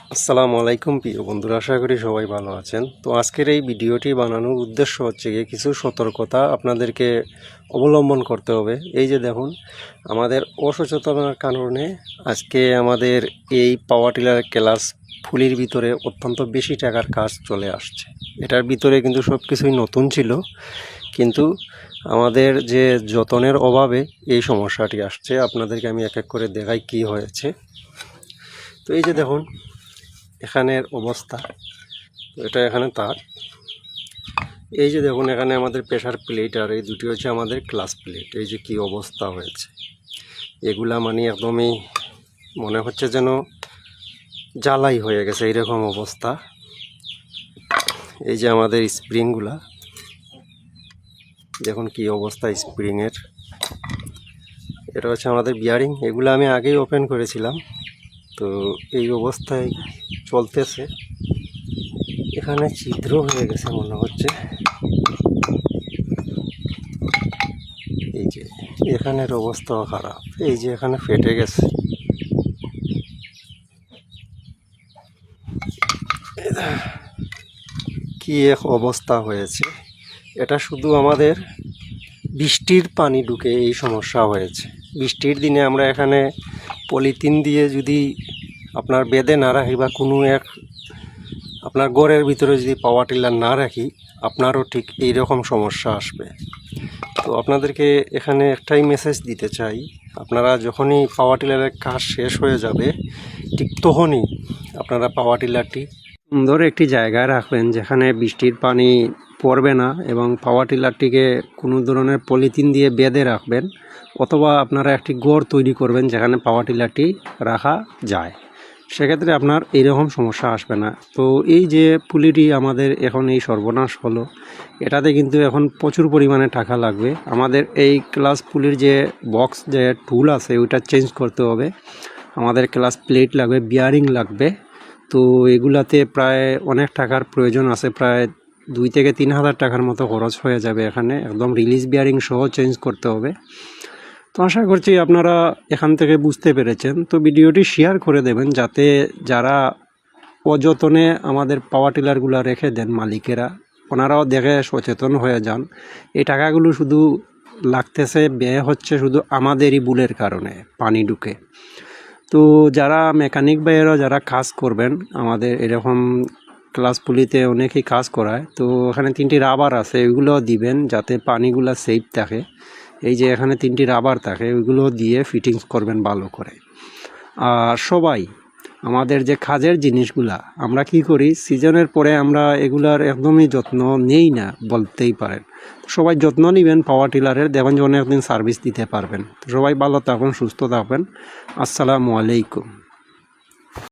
আসসালামু আলাইকুম প্রিয় বন্ধুরা, আশা করি সবাই ভালো আছেন। তো আজকের এই ভিডিওটি বানানোর উদ্দেশ্য হচ্ছে গিয়ে কিছু সতর্কতা আপনাদেরকে অবলম্বন করতে হবে। এই যে দেখুন, আমাদের অসচেতনার কারণে আজকে আমাদের এই পাওয়ার টিলার ক্লাস ফুলির ভিতরে অত্যন্ত বেশি টাকার কাজ চলে আসছে। এটার ভিতরে কিন্তু সব কিছুই নতুন ছিল, কিন্তু আমাদের যে যতনের অভাবে এই সমস্যাটি আসছে, আপনাদেরকে আমি এক এক করে দেখাই কি হয়েছে। তো এই যে দেখুন এখানের অবস্থা। এটা এখানে তার। এই যে দেখুন, এখানে আমাদের প্রেশার প্লেট আর এই দুটি হচ্ছে আমাদের ক্লাস প্লেট। এই যে কি অবস্থা হয়েছে। এগুলা মানে একদমই মনে হচ্ছে যেন জ্বালাই হয়ে গেছে এইরকম অবস্থা। এই যে আমাদের স্প্রিংগুলা। দেখুন কি অবস্থা স্প্রিংয়ের। এটা হচ্ছে আমাদের বিয়ারিং এগুলো আমি আগেই ওপেন করেছিলাম। তো এই অবস্থায় চলতেছে। এখানে ছিদ্র হয়ে গেছে মনে হচ্ছে। এই যে, এখানের অবস্থাও খারাপ। এই যে এখানে ফেটে গেছে। কি এক অবস্থা হয়েছে। এটা শুধু আমাদের বৃষ্টির পানি ঢুকে এই সমস্যা হয়েছে। বৃষ্টির দিনে আমরা এখানে পলিথিন দিয়ে যদি আপনার বেদে না রাখি বা কোনো এক আপনার গড়ের ভিতরে যদি পাওয়ার টিলার না রাখি, আপনারও ঠিক এই রকম সমস্যা আসবে। তো আপনাদেরকে এখানে একটাই মেসেজ দিতে চাই। আপনারা যখনই পাওয়ার টিলারের কাজ শেষ হয়ে যাবে, ঠিক তখনই আপনারা পাওয়ার টিলারটি সুন্দর একটি জায়গায় রাখবেন যেখানে বৃষ্টির পানি পড়বে না এবং পাওয়ার টিলারটিকে কোনো ধরনের পলিথিন দিয়ে বেঁধে রাখবেন অথবা আপনারা একটি গড় তৈরি করবেন যেখানে পাওয়ার টিলারটি রাখা যায়। সেক্ষেত্রে আপনার এইরকম সমস্যা আসবে না। তো এই যে পুলিটি আমাদের এখন এই সর্বনাশ হলো, এটাতে কিন্তু এখন প্রচুর পরিমাণে টাকা লাগবে। আমাদের এই ক্লাস পুলির যে বক্স যে টুল আছে, ওইটা চেঞ্জ করতে হবে। আমাদের ক্লাস প্লেট লাগবে বিয়ারিং লাগবে। তো এগুলাতে প্রায় অনেক টাকার প্রয়োজন আছে, প্রায় দুই থেকে তিন হাজার টাকার মতো খরচ হয়ে যাবে এখানে। একদম রিলিজ বিয়ারিং সহ চেঞ্জ করতে হবে। তো আশা করছি আপনারা এখান থেকে বুঝতে পেরেছেন। তো ভিডিওটি শেয়ার করে দেবেন যাতে যারা অযতনে আমাদের পাওয়ার টিলারগুলো রেখে দেন মালিকেরা, ওনারাও দেখে সচেতন হয়ে যান। এই টাকাগুলো শুধু লাগতেছে, ব্যয় হচ্ছে শুধু আমাদেরই ভুলের কারণে, পানি ঢুকে। তো যারা মেকানিক ভাইয়েরা, যারা কাজ করবেন, আমাদের এরকম ক্লাস পুলিতে অনেকেই কাজ করায়। তো এখানে তিনটি রাবার আছে ওইগুলো দিবেন যাতে পানিগুলো সেফ থাকে। এই যে এখানে তিনটি রাবার থাকে ওইগুলো দিয়ে ফিটিংস করবেন ভালো করে। আর সবাই, আমাদের যে কাজের জিনিসগুলা, আমরা কি করি? সিজনের পরে আমরা এগুলার একদমই যত্ন নেই না বলতেই পারেন। সবাই যত্ন নেবেন পাওয়ার টিলারের দেখবেন যে অনেকদিন সার্ভিস দিতে পারবেন। সবাই ভালো থাকবেন সুস্থ থাকবেন আসসালামু আলাইকুম।